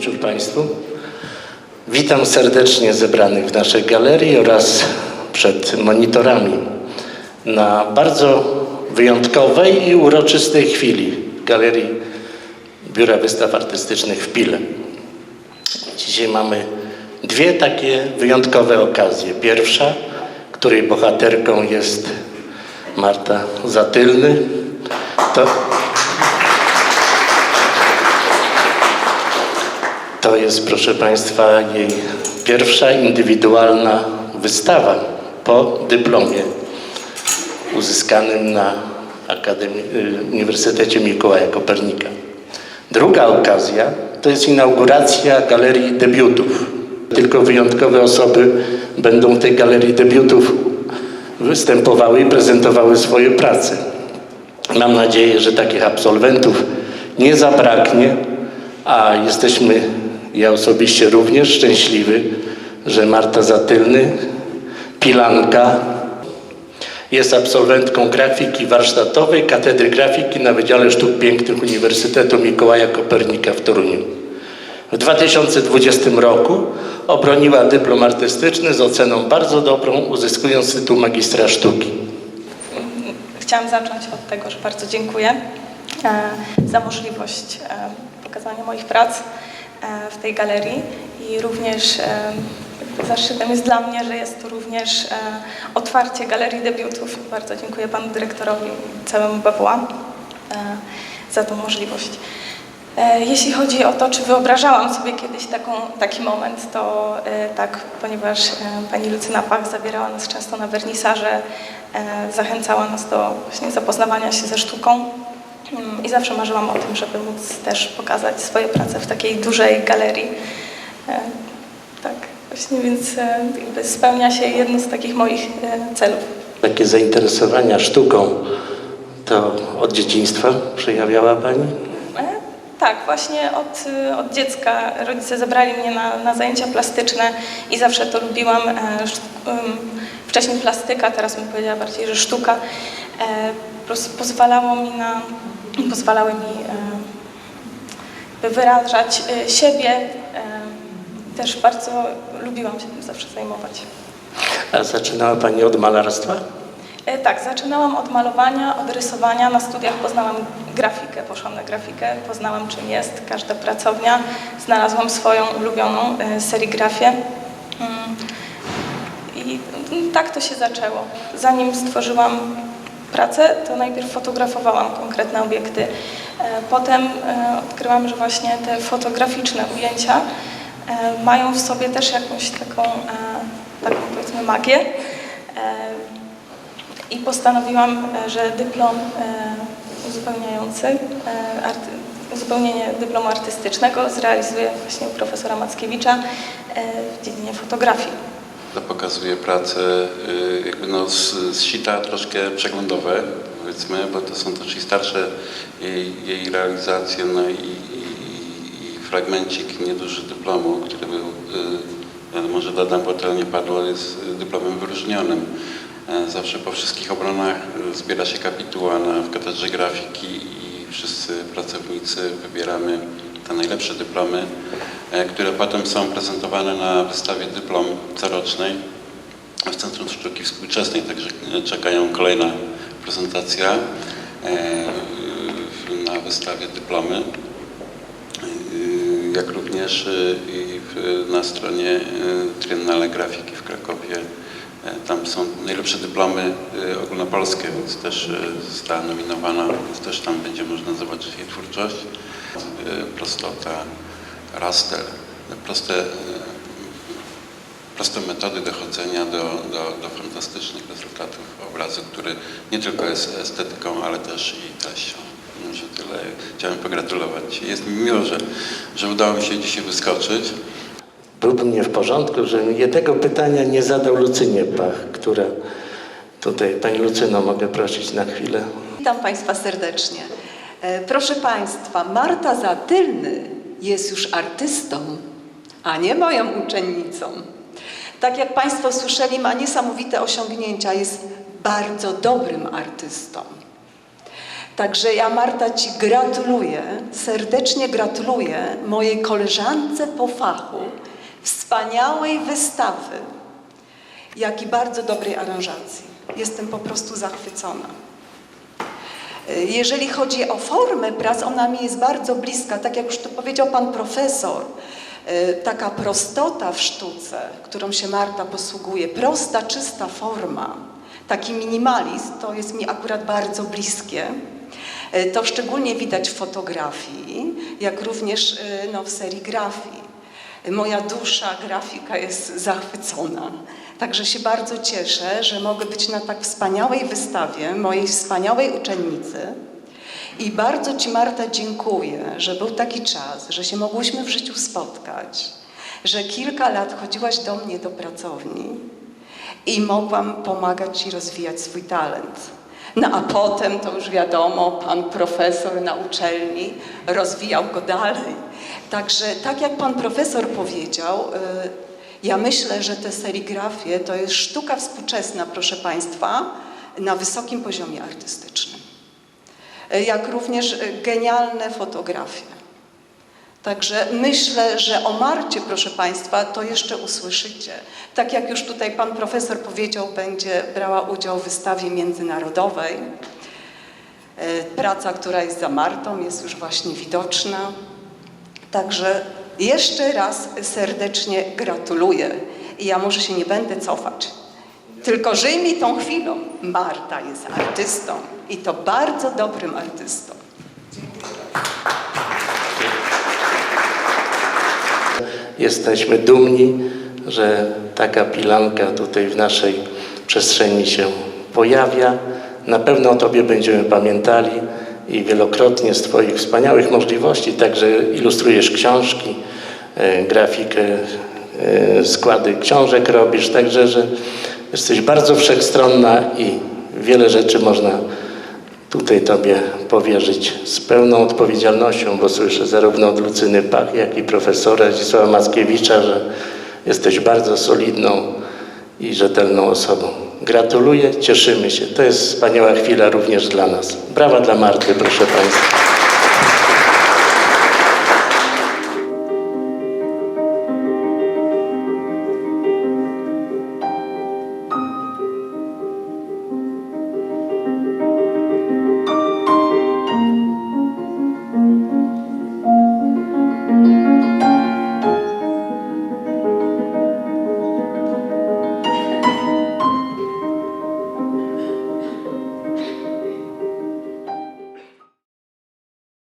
wieczór Państwu. Witam serdecznie zebranych w naszej galerii oraz przed monitorami na bardzo wyjątkowej i uroczystej chwili Galerii Biura Wystaw Artystycznych w Pile. Dzisiaj mamy dwie takie wyjątkowe okazje. Pierwsza, której bohaterką jest Marta Zatylny. To, to jest, proszę Państwa, jej pierwsza indywidualna wystawa po dyplomie uzyskanym na Akademii, y, Uniwersytecie Mikołaja Kopernika. Druga okazja to jest inauguracja Galerii Debiutów. Tylko wyjątkowe osoby będą w tej Galerii Debiutów występowały i prezentowały swoje prace. Mam nadzieję, że takich absolwentów nie zabraknie, a jesteśmy, ja osobiście również szczęśliwy, że Marta Zatylny, Pilanka, jest absolwentką grafiki warsztatowej Katedry Grafiki na Wydziale Sztuk Pięknych Uniwersytetu Mikołaja Kopernika w Toruniu. W 2020 roku obroniła dyplom artystyczny z oceną bardzo dobrą, uzyskując tytuł magistra sztuki. Chciałam zacząć od tego, że bardzo dziękuję e, za możliwość e, pokazania moich prac w tej galerii i również e, zaszczytem jest dla mnie, że jest to również e, otwarcie Galerii Debiutów. Bardzo dziękuję panu dyrektorowi i całemu BWA e, za tą możliwość. E, Jeśli chodzi o to, czy wyobrażałam sobie kiedyś taką, taki moment, to e, tak, ponieważ e, pani Lucyna Pach zabierała nas często na wernisaże, e, zachęcała nas do właśnie zapoznawania się ze sztuką i zawsze marzyłam o tym, żeby móc też pokazać swoje prace w takiej dużej galerii. E, Tak, właśnie, więc e, jakby spełnia się jedno z takich moich e, celów. Takie zainteresowania sztuką to od dzieciństwa przejawiała Pani? Tak, właśnie od, od dziecka rodzice zabrali mnie na, na zajęcia plastyczne i zawsze to lubiłam. Wcześniej plastyka, teraz bym powiedziała bardziej, że sztuka. Po prostu pozwalało mi na, pozwalały mi e, wyrażać e, siebie. E, Też bardzo lubiłam się tym zawsze zajmować. A zaczynała Pani od malarstwa? Tak, zaczynałam od malowania, od rysowania. Na studiach poznałam grafikę, poszłam na grafikę, poznałam czym jest każda pracownia. Znalazłam swoją ulubioną serigrafię. Mm, I mm, tak to się zaczęło. Zanim stworzyłam pracę, to najpierw fotografowałam konkretne obiekty. E, Potem e, odkryłam, że właśnie te fotograficzne ujęcia e, mają w sobie też jakąś taką, taką powiedzmy magię. I postanowiłam, że dyplom uzupełniający, uzupełnienie dyplomu artystycznego zrealizuję właśnie u profesora Mackiewicza w dziedzinie fotografii. To pokazuje pracę y, jakby no z, z sita troszkę przeglądowe, powiedzmy, bo to są też i starsze jej, jej realizacje, no i, i, i fragmencik nieduży dyplomu, który był, y, może dodam, bo to nie padło, jest dyplomem wyróżnionym. E, Zawsze po wszystkich obronach y, zbiera się kapituła na, w katedrze grafiki i wszyscy pracownicy wybieramy te najlepsze dyplomy, e, które potem są prezentowane na wystawie dyplom corocznej w Centrum Sztuki Współczesnej, także e, czekają kolejna prezentacja e, na wystawie dyplomy. Jak również na stronie Triennale Grafiki w Krakowie Tam są najlepsze dyplomy e, ogólnopolskie, więc też e, została nominowana, więc też tam będzie można zobaczyć jej twórczość. E, Prostota, raster, proste, e, proste metody dochodzenia do, do, do fantastycznych rezultatów obrazu, który nie tylko jest estetyką, ale też i treścią. Może tyle. Chciałem pogratulować. Jest mi miło, że, że udało mi się dzisiaj wyskoczyć. Byłby mnie w porządku, żebym jednego pytania nie zadał Lucynie Pach, która tutaj, Pani Lucyno, mogę prosić na chwilę. Witam Państwa serdecznie. E, Proszę Państwa, Marta Zatylny jest już artystą, a nie moją uczennicą. Tak jak Państwo słyszeli, ma niesamowite osiągnięcia, jest bardzo dobrym artystą. Także ja Marta Ci gratuluję, serdecznie gratuluję mojej koleżance po fachu wspaniałej wystawy, jak i bardzo dobrej aranżacji. Jestem po prostu zachwycona. Jeżeli chodzi o formę prac, ona mi jest bardzo bliska. Tak jak już to powiedział pan profesor, e, taka prostota w sztuce, którą się Marta posługuje, prosta, czysta forma, taki minimalizm, to jest mi akurat bardzo bliskie. E, To szczególnie widać w fotografii, jak również e, no, w serigrafii. Moja dusza grafika jest zachwycona. Także się bardzo cieszę, że mogę być na tak wspaniałej wystawie mojej wspaniałej uczennicy. I bardzo Ci, Marta, dziękuję, że był taki czas, że się mogłyśmy w życiu spotkać, że kilka lat chodziłaś do mnie do pracowni i mogłam pomagać Ci rozwijać swój talent. No a potem, to już wiadomo, pan profesor na uczelni rozwijał go dalej. Także tak jak pan profesor powiedział, y, ja myślę, że te serigrafie to jest sztuka współczesna, proszę Państwa, na wysokim poziomie artystycznym. Y, Jak również y, genialne fotografie. Także myślę, że o Marcie, proszę Państwa, to jeszcze usłyszycie. Tak jak już tutaj pan profesor powiedział, będzie brała udział w wystawie międzynarodowej. E, Praca, która jest za Martą, jest już właśnie widoczna. Także jeszcze raz serdecznie gratuluję. I ja może się nie będę cofać. Tylko żyj mi tą chwilą. Marta jest artystą i to bardzo dobrym artystą. Jesteśmy dumni, że taka pilanka tutaj w naszej przestrzeni się pojawia. Na pewno o Tobie będziemy pamiętali i wielokrotnie z Twoich wspaniałych możliwości, także ilustrujesz książki, e, grafikę, e, składy książek robisz, także że jesteś bardzo wszechstronna i wiele rzeczy można tutaj Tobie powierzyć z pełną odpowiedzialnością, bo słyszę zarówno od Lucyny Pach, jak i profesora Zdzisława Mackiewicza, że jesteś bardzo solidną i rzetelną osobą. Gratuluję, cieszymy się. To jest wspaniała chwila również dla nas. Brawa dla Marty, proszę Państwa.